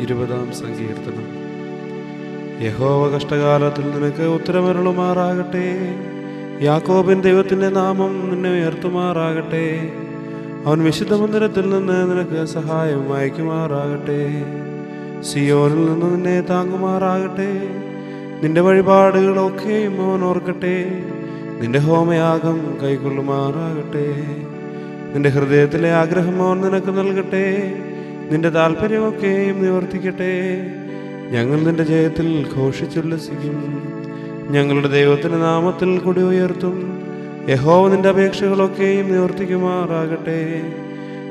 ഇരുപതാം സങ്കീർത്തനം. യഹോവ കഷ്ടകാലത്തിൽ നിനക്ക് ഉത്തരമരുളുമാറാകട്ടെ. യാക്കോബിൻ ദൈവത്തിന്റെ നാമം നിന്നെ ഉയർത്തുമാറാകട്ടെ. അവൻ വിശുദ്ധ മന്ദിരത്തിൽ നിന്ന് നിനക്ക് സഹായം അയക്കുമാറാകട്ടെ. സിയോനിൽ നിന്ന് നിന്നെ താങ്ങുമാറാകട്ടെ. നിന്റെ വഴിപാടുകളൊക്കെയും അവൻ ഓർക്കട്ടെ. നിന്റെ ഹോമയാഗം കൈക്കൊള്ളുമാറാകട്ടെ. നിന്റെ ഹൃദയത്തിലെ ആഗ്രഹം അവൻ നിനക്ക് നൽകട്ടെ. നിന്റെ താല്പര്യമൊക്കെയും നിവർത്തിക്കട്ടെ. ഞങ്ങൾ നിന്റെ ജയത്തിൽ ഘോഷിച്ചുല്ലസിക്കും. ഞങ്ങളുടെ ദൈവത്തിന്റെ നാമത്തിൽ കൊടി ഉയർത്തും. യഹോവ നിന്റെ അപേക്ഷകളൊക്കെയും നിവർത്തിക്കുമാറാകട്ടെ.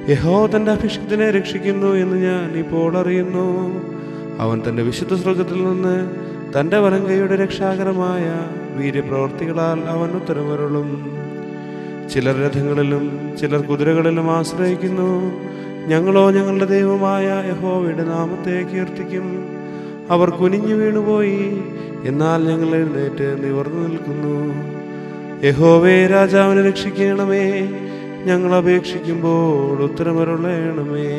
യഹോ തന്റെ അഭിഷിക്തനെ രക്ഷിക്കുന്നു എന്ന് ഞാൻ ഇപ്പോൾ അറിയുന്നു. അവൻ തന്റെ വിശുദ്ധ സ്വർഗത്തിൽ നിന്ന് തന്റെ വലങ്കയുടെ രക്ഷാകരമായ വീര്യപ്രവർത്തികളാൽ അവൻ ഉത്തരവരുളും ചിലർ രഥങ്ങളിലും ചിലർ കുതിരകളിലും ആശ്രയിക്കുന്നു. ഞങ്ങളോ ഞങ്ങളുടെ ദൈവമായ യഹോവയുടെ നാമത്തെ കീർത്തിക്കും. അവർ കുനിഞ്ഞു വീണുപോയി. എന്നാൽ ഞങ്ങൾ എഴുന്നേറ്റ് നിവർന്നു നിൽക്കുന്നു. യഹോവേ രാജാവിനെ രക്ഷിക്കണമേ. ഞങ്ങൾ അപേക്ഷിക്കുമ്പോൾ ഉത്തരമരുളയണമേ